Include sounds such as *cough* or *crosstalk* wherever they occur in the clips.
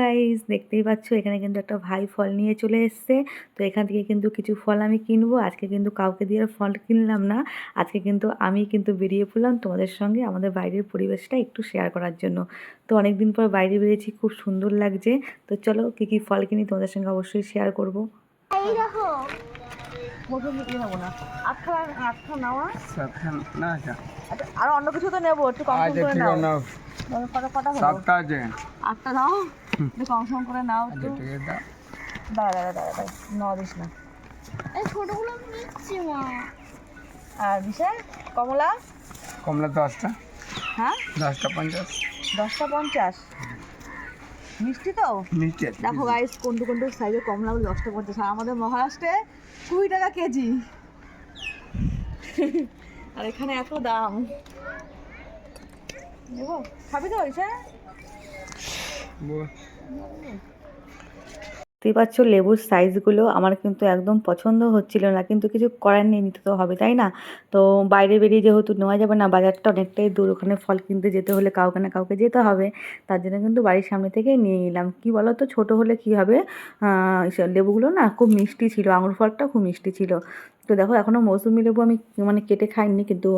Guys দেখতেই পাচ্ছ, এখানে কিন্তু একটা ভাই ফল নিয়ে চলে এসছে। তো এখান থেকে কিন্তু কিছু ফল আমি কিনবো। আজকে কিন্তু কাউকে দিয়ে ফল কিনলাম না। আজকে কিন্তু আমি কিন্তু বেরিয়ে পড়লাম তোমাদের সঙ্গে আমাদের বাইরের পরিবেশটা একটু শেয়ার করার জন্য। তো অনেক দিন পর বাইরে বেরিয়েছি, খুব সুন্দর লাগছে। তো চলো কী কী ফল কিনি তোমাদের সঙ্গে অবশ্যই শেয়ার করব। নেব না। আটটা আটটা নেওয়া না আচ্ছা আর অন্য কিছু তো নেব একটু কম আচ্ছা ঠিক নাও। কটা কটা সাতটা আছে। আটটা নাও একটু কম সম করে নাও আচ্ছা দাও। দাঁড়া দাঁড়া দাঁড়া দাঁড়া নেওয়া দিস না। এই ছোটগুলো আমি নিচ্ছি মা। আর বিশাল কমলা? কমলা দশটা। হ্যাঁ? দশটা পঞ্চাশ। দশটা পঞ্চাশ। মিষ্টি তো? মিষ্টি আছে দেখো গাইস কোনটু কোনটু সাইজের কমলাগুলো দশটা পঞ্চাশ। আর আমাদের মহারাষ্ট্রে কুড়ি টাকা কেজি। আর এখানে এত দাম। নেব? খাবি তো ওইটা দেখতেই পাচ্ছ লেবুর সাইজগুলো আমার কিন্তু একদম পছন্দ হচ্ছিল না, কিন্তু কিছু করার নেই, নিতে তো হবে, তাই না? তো বাইরে বেরিয়ে যেহেতু নেওয়া যাবে না, বাজারটা অনেকটাই দূর, ওখানে ফল কিনতে যেতে হলে কাউকে না কাউকে যেতে হবে, তার জন্য কিন্তু বাড়ির সামনে থেকে নিয়ে নিলাম। কি বলো তো ছোটো হলে কি হবে? লেবুগুলো না খুব মিষ্টি ছিল, আঙুর ফলটা খুব মিষ্টি ছিল। তো দেখো এখনও মৌসুমি লেবু আমি মানে কেটে খাইনি, কিন্তু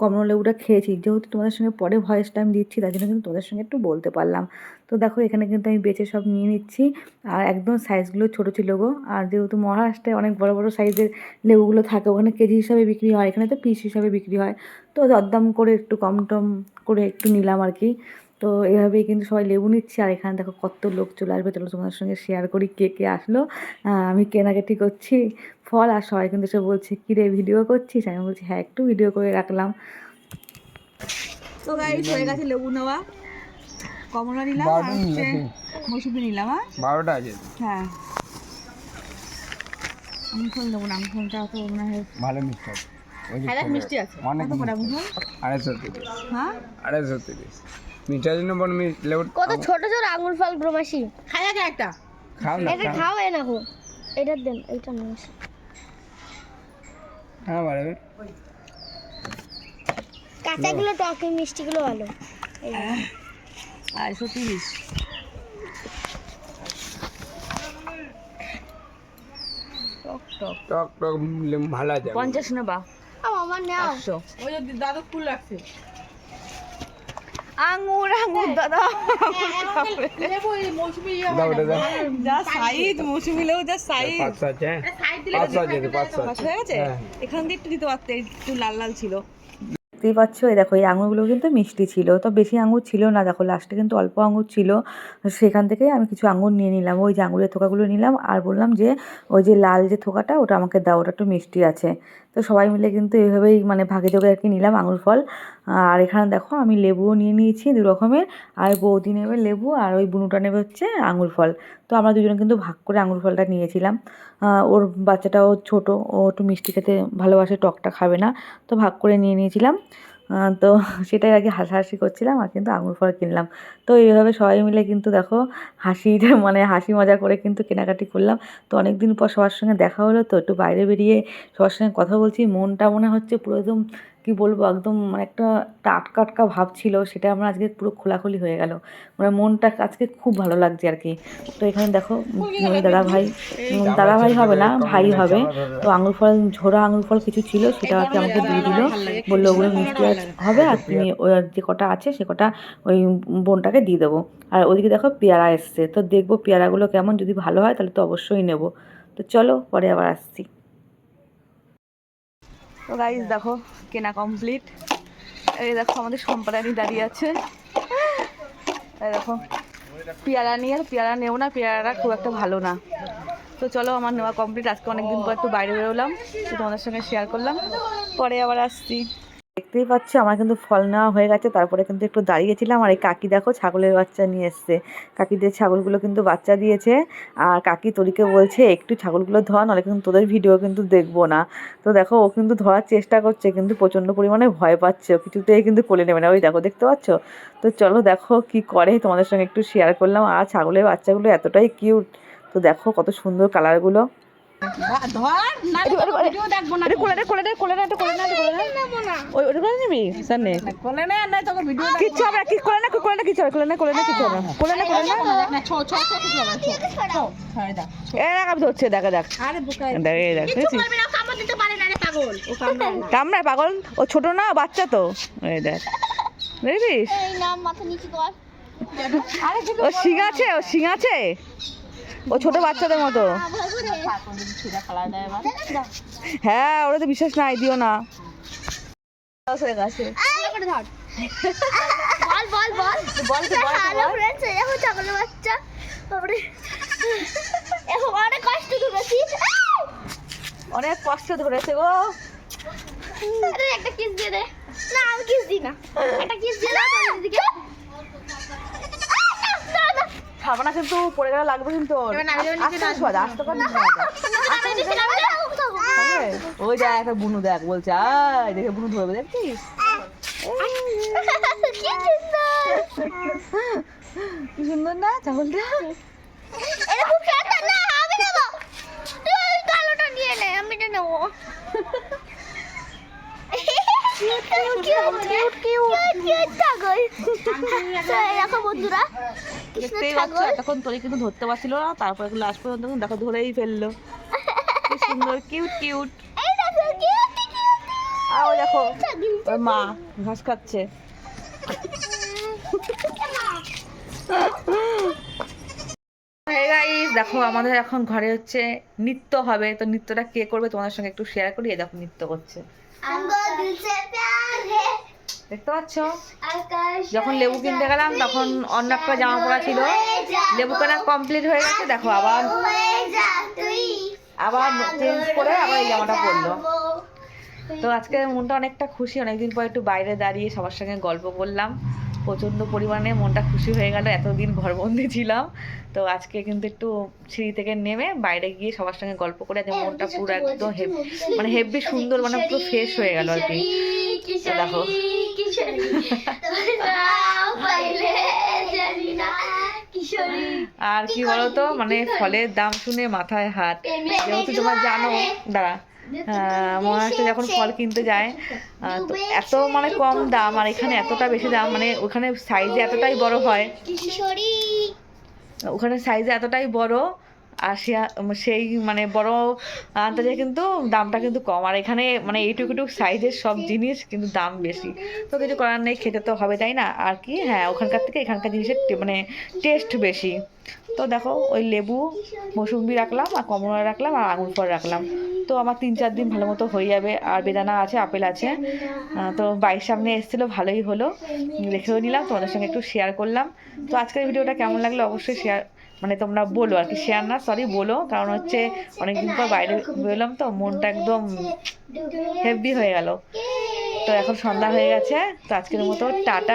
কমলা লেবুটা খেয়েছি। যেহেতু তোমাদের সঙ্গে পরে ভয়েসটা আমি দিচ্ছি, তার জন্য কিন্তু তোমাদের সঙ্গে একটু বলতে পারলাম। তো দেখো, এখানে কিন্তু আমি বেছে সব নিয়ে নিচ্ছি। আর একদম সাইজগুলো ছোটো ছিল গো। আর যেহেতু মহারাষ্ট্রে অনেক বড় বড় সাইজের লেবুগুলো থাকে, ওখানে কেজি হিসাবে বিক্রি হয়, এখানে তো পিস হিসাবে বিক্রি হয়। তো দরদাম করে একটু কম টম করে একটু নিলাম আর কি। তো এভাবেই কিন্তু সবাই লেবু নিচ্ছে। আর এখানে দেখো, কত লোক চলে আসবে। চলো তোমাদের সঙ্গে শেয়ার করি কে কে আসলো। আমি কেনাকাটি করছি। ফল আর সবাই কিন্তু সে বলছে কী রে ভিডিও করছিস? আমি বলছি হ্যাঁ একটু ভিডিও করে রাখলাম। তো গাইস হয়ে গেছে লেবু নেওয়া। কমলা নিলাম আর হচ্ছে? মৌসুমি নিলাম হ্যাঁ? বারোটা আছে হ্যাঁ। আমি ফোন দেবো না আমি ফোনটা তো মনে হয় ভালো মিষ্টি আছে ওই যে হ্যাঁ মিষ্টি আছে। অনেক আড়াইশো তিরিশ। হ্যাঁ? আড়াইশো তিরিশ। মিঠার জন্য বড় লেবু কত ছোট ছোট আঙুর ফল প্রবাসী। খাই আগে একটা। খাও না এটা খাও। এ না এটা দেন এইটা নিয়ে। হ্যাঁ বাড়াবে। কাঁচাগুলো টক মিষ্টিগুলো ভালো। আড়াইশো তিরিশ টক টক। টক টক ভালো আছে পঞ্চাশ নেবা আম, আমার ফুল একশো। আঙুর আঙুর দাদা। দাও ওটা দাও। যা সাইজ মৌসুমি লেও যা সাইজ। পাঁচশো আছে হ্যাঁ পাঁচশো আছে হয়ে গেছে? হ্যাঁ। এখান দিয়ে একটু দিতে পারতে একটু লাল লাল ছিল। দেখতেই পাচ্ছ? এই দেখো, এই আঙুরগুলো কিন্তু মিষ্টি ছিল। তো বেশি আঙুর ছিল না। দেখো লাস্টে কিন্তু অল্প আঙুর ছিল। সেখান থেকে আমি কিছু আঙুর নিয়ে নিলাম। ওই যে আঙুরের থোকাগুলো নিলাম আর বললাম যে, ওই যে লাল যে থোকাটা, ওটা আমাকে দাও, ওটা একটু মিষ্টি আছে। তো সবাই মিলে কিন্তু এইভাবেই মানে ভাগে যোগে আর কি নিলাম আঙুর ফল। আর এখানে দেখো, আমি লেবুও নিয়ে নিয়েছি দু রকমের। আর বৌদি নেবে লেবু আর ওই বুনুটা নেবে হচ্ছে আঙুর ফল। তো আমরা দুজনে কিন্তু ভাগ করে আঙুর ফলটা নিয়েছিলাম। ওর বাচ্চাটাও ছোট, ও একটু মিষ্টি খেতে ভালোবাসে, টকটা খাবে না। তো ভাগ করে নিয়ে নিয়েছিলাম। তো *laughs* সেটাই আগে হাসাহাসি করছিলাম আর কিন্তু আঙুর ফল কিনলাম। তো এইভাবে সবাই মিলে কিন্তু দেখো হাসি *laughs* মানে হাসি মজা করে কিন্তু কেনাকাটি করলাম। তো অনেক দিন পর সবার সঙ্গে দেখা হলো। তো একটু বাইরে বেরিয়ে সবার সঙ্গে কথা বলছি। মনটা মনে হচ্ছে পুরো একদম কী বলব একদম মানে একটা আটকা আটকা ভাব ছিল সেটা আমার আজকে পুরো খোলাখুলি হয়ে গেল। মানে মনটা আজকে খুব ভালো লাগছে আর কি। তো এখানে দেখো দাদা ভাই দাদা ভাই হবে না ভাই হবে। তো আঙুর ফল ঝোড়া আঙুর ফল কিছু ছিল সেটা আর কি আমাকে দিয়ে দিল। বলল ওগুলো মিষ্টি হবে আর তুমি যে কটা আছে সে কটা ওই বোনটাকে দিয়ে দেবো। আর ওদিকে দেখো পেয়ারা এসছে তো দেখব পেয়ারাগুলো কেমন যদি ভালো হয় তাহলে তো অবশ্যই নেব। তো চলো পরে আবার আসছি। তো গাইজ দেখো, কেনা কমপ্লিট এই দেখো, আমাদের সম্পাদানি দাঁড়িয়ে আছে। দেখো, পেয়ারা নিয়ে আর পেয়ারা নেও না, পেয়ারাটা খুব একটা ভালো না। তো চলো, আমার নেওয়া কমপ্লিট আজকে অনেকদিন পর একটু বাইরে বেরোলাম তোমাদের সঙ্গে শেয়ার করলাম। পরে আবার আসছি। দেখতেই পাচ্ছ আমার কিন্তু ফল নেওয়া হয়ে গেছে। তারপরে কিন্তু একটু দাঁড়িয়েছিলাম আর এই কাকি দেখো ছাগলের বাচ্চা নিয়ে এসছে। কাকিদের ছাগলগুলো কিন্তু বাচ্চা দিয়েছে। আর কাকি তরিকে বলছে একটু ছাগলগুলো ধর নাহলে কিন্তু তোদের ভিডিও কিন্তু দেখব না। তো দেখো ও কিন্তু ধরার চেষ্টা করছে কিন্তু প্রচণ্ড পরিমাণে ভয় পাচ্ছে। ও কিছুতেই কিন্তু কোলে নেবে না। ওই দেখো দেখতে পাচ্ছ? তো চলো দেখো কি করে তোমাদের সঙ্গে একটু শেয়ার করলাম। আর ছাগলের বাচ্চাগুলো এতটাই কিউট তো দেখো কত সুন্দর কালারগুলো ধর না ভিডিও দেখব না কোলে কোলে কোলে ওই ওটা করে নিবি? স্যার কোলে নে না তোকে ভিডিও কিচ্ছু হবে না কি কোলে না কোলে না কিছু হবে কোলে না কোলে না কিছু হবে কোলে না কোলে না। না ছো ছো ছো কিছু হবে ছো। হ্যাঁ দা এ দেখ আমি ধরছে দেখ দেখ। আরে বুকাই দেখ এই দেখ দেখছিস? না কামড় দিতে পারে না রে পাগল। ও কামড়ায় না। কামড়ায় পাগল? ও ছোট না বাচ্চা তো। এই দেখ। দেখছিস? এই নাম মাথা নিচু কর। ও শিং আছে ও শিং আছে? ও ছোট বাচ্চাদের মতো। এবার। হ্যাঁ ওরা তো বিশ্বাস নাই দিও না। অনেক কষ্ট ধরেছে গো। একটা কিস দিয়ে দে। না আমি কিস দিই না। একটা কিস দিয়ে দাও তোর দিদিকে। না না খাব না কিন্তু পড়ে গেলে লাগবে কিন্তু। আস্তে আস্তে আস্তে করে নিচে বাজ। আমি দিছি না হবে? ওই দেখ একটা বুনু দেখ বলছে আয় দেখে বুনু ধরবে দেখছিস? কি সুন্দর না ছাগলটা? বন্ধুরা দেখতেই পাচ্ছ ছাগল। তোরে কিন্তু ধরতে পারছিল না তারপরে লাস্ট পর্যন্ত দেখো ধরেই ফেলল। সুন্দর কিউট কিউট আও দেখো ওর মা ঘাস খাচ্ছে। দেখো আমাদের এখন ঘরে হচ্ছে নৃত্য হবে। তো নৃত্যটা কে করবে তোমাদের সঙ্গে একটু শেয়ার করি? দেখো নৃত্য করছে। দেখতে পাচ্ছ? যখন লেবু কিনতে গেলাম তখন অন্য একটা জামা পড়া ছিল। লেবু কেনা কমপ্লিট হয়ে গেছে। দেখো আবার আবার চেঞ্জ করে আবার এই জামাটা পরলো। তো আজকে মনটা অনেকটা খুশি অনেকদিন পর একটু বাইরে দাঁড়িয়ে সবার সঙ্গে গল্প করলাম। প্রচণ্ড পরিমাণে মনটা খুশি হয়ে গেল এতদিন ঘরবন্দি ছিলাম। তো আজকে কিন্তু একটু সিঁড়ি থেকে নেমে বাইরে গিয়ে সবার সঙ্গে গল্প করে আজকে মনটা পুরো একদম মানে হেভি সুন্দর মানে পুরো ফ্রেশ হয়ে গেল আর কি। দেখো। *laughs* আর কি বলতো? মানে ফলের দাম শুনে মাথায় হাত। যেহেতু তোমার জানো দাঁড়া আহ, মহারাষ্ট্রে যখন ফল কিনতে যায় আহ, তো এত মানে কম দাম আর এখানে এতটা বেশি দাম মানে ওখানে সাইজে এতটাই বড় হয়। ওখানে সাইজে এতটাই বড় সে সেই মানে বড় আন্দাজে কিন্তু দামটা কিন্তু কম। আর এখানে মানে এইটুকুটুক সাইজের সব জিনিস কিন্তু দাম বেশি। তো কিছু করার নেই, খেতে তো হবে, তাই না? আর কি হ্যাঁ ওখানকার থেকে এখানকার জিনিসের মানে টেস্ট বেশি। তো দেখো, ওই লেবু, মৌসুম্বি রাখলাম, আর কমলা রাখলাম, আর আঙুর ফল রাখলাম। তো আমার তিন চার দিন ভালো মতো হয়ে যাবে, আর বেদানা আছে, আপেল আছে। তো বাড়ির সামনে এসেছিল, ভালোই হলো। রেখেও নিলাম, তোমাদের সঙ্গে একটু শেয়ার করলাম। তো আজকের ভিডিওটা কেমন লাগল, অবশ্যই শেয়ার মানে তোমরা বলো আর কি শেয়ার না সরি বলো। কারণ হচ্ছে অনেকদিন পর বাইরে বেরোলাম তো, মনটা একদম হেভি হয়ে গেল। তো এখন সন্ধ্যা হয়ে গেছে, তো আজকের মতো টাটা